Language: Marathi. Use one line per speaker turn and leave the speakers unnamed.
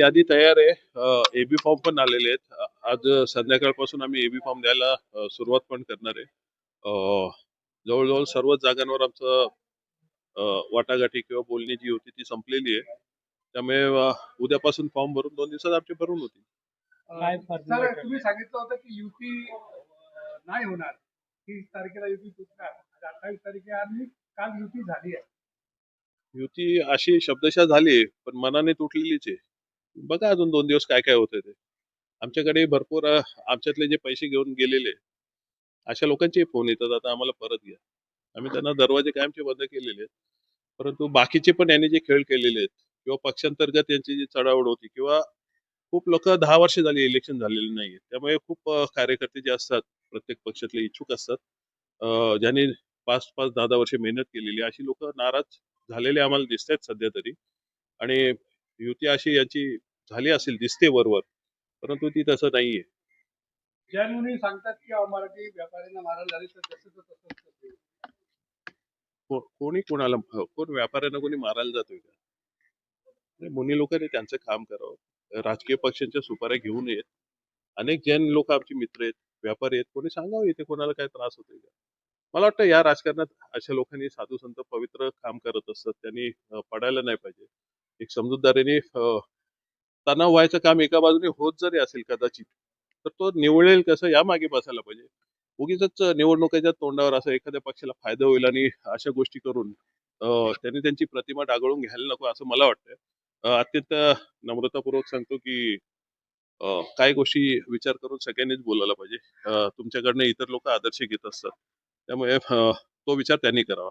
यादी तयार आहे. एबी फॉर्म पण आलेले आहेत. आज संध्याकाळपासून आम्ही एबी फॉर्म द्यायला सुरुवात पण करणार आहे. जवळजवळ सर्वच जागांवर आमचं वाटाघाटी किंवा बोलणी जी होती ती संपलेली आहे. त्यामुळे उद्यापासून फॉर्म भरून दोन दिवसात आमचे भरून होतील?
तुम्ही सांगितलं होतं की युती नाही होणार. तीस तारखेला युती तुटणार अठ्ठावीस तारखे आणि काल युती झाली आहे.
युती अशी शब्दशः झाली पण मनाने तुटलेलीच आहे. बघा अजून दोन दिवस काय काय होतंय ते. आमच्याकडे भरपूर आमच्यातले जे पैसे घेऊन गेलेले अशा लोकांचे फोन येतात. आता आम्हाला परत घ्या आम्ही त्यांना दरवाजे कायमचे बंद केलेले आहेत. परंतु बाकीचे पण यांनी जे खेळ केलेले आहेत किंवा पक्षांतर्गत यांची जी चढावड होती किंवा खूप लोक दहा वर्ष झाली इलेक्शन झालेले नाही त्यामुळे खूप कार्यकर्ते जे असतात प्रत्येक पक्षातले इच्छुक असतात ज्यांनी पाच पाच दहा दहा वर्ष मेहनत केलेली अशी लोक नाराज झालेले आम्हाला दिसत आहेत सध्या तरी. आणि युती अशी याची झाली असेल दिसते वरवर परंतु ती तसं नाहीये.
ज्या मुली सांगतात की अहो, मराठी व्यापाऱ्यांना मारायला झाले तर तसं तर तसंच करते.
को- कोणी कोणाला कोण व्यापाऱ्यांना कोणी मारायला जातोय का? नाही, मुनी लोकांनी त्यांचं काम करावं. राजकीय पक्षांच्या सुपाऱ्या घेऊन येत. अनेक जैन लोक आमचे मित्र आहेत व्यापारी आहेत. कोणी सांगावं इथे कोणाला काय त्रास होतोय का? मला वाटतं या राजकारणात अशा लोकांनी साधू संत पवित्र काम करत असतात. त्यांनी पडायला नाही पाहिजे. एक समजूतदारीने तणाव व्हायचं काम एका बाजूने होत जरी असेल कदाचित तर तो निवळेल कसं या मागे बसायला पाहिजे. उगीच निवडणुकीच्या तोंडावर असं एखाद्या पक्षाला फायदा होईल आणि अशा गोष्टी करून त्यांनी त्यांची प्रतिमा डागळून घ्यायला नको असं मला वाटतं अत्यंत नम्रतापूर्वक सांगतो की काय गोष्टी विचार करून सगळ्यांनीच बोलायला पाहिजे. तुमच्याकडनं इतर लोक आदर्श घेत असतात. त्यामुळे तो विचार त्यांनी करावा.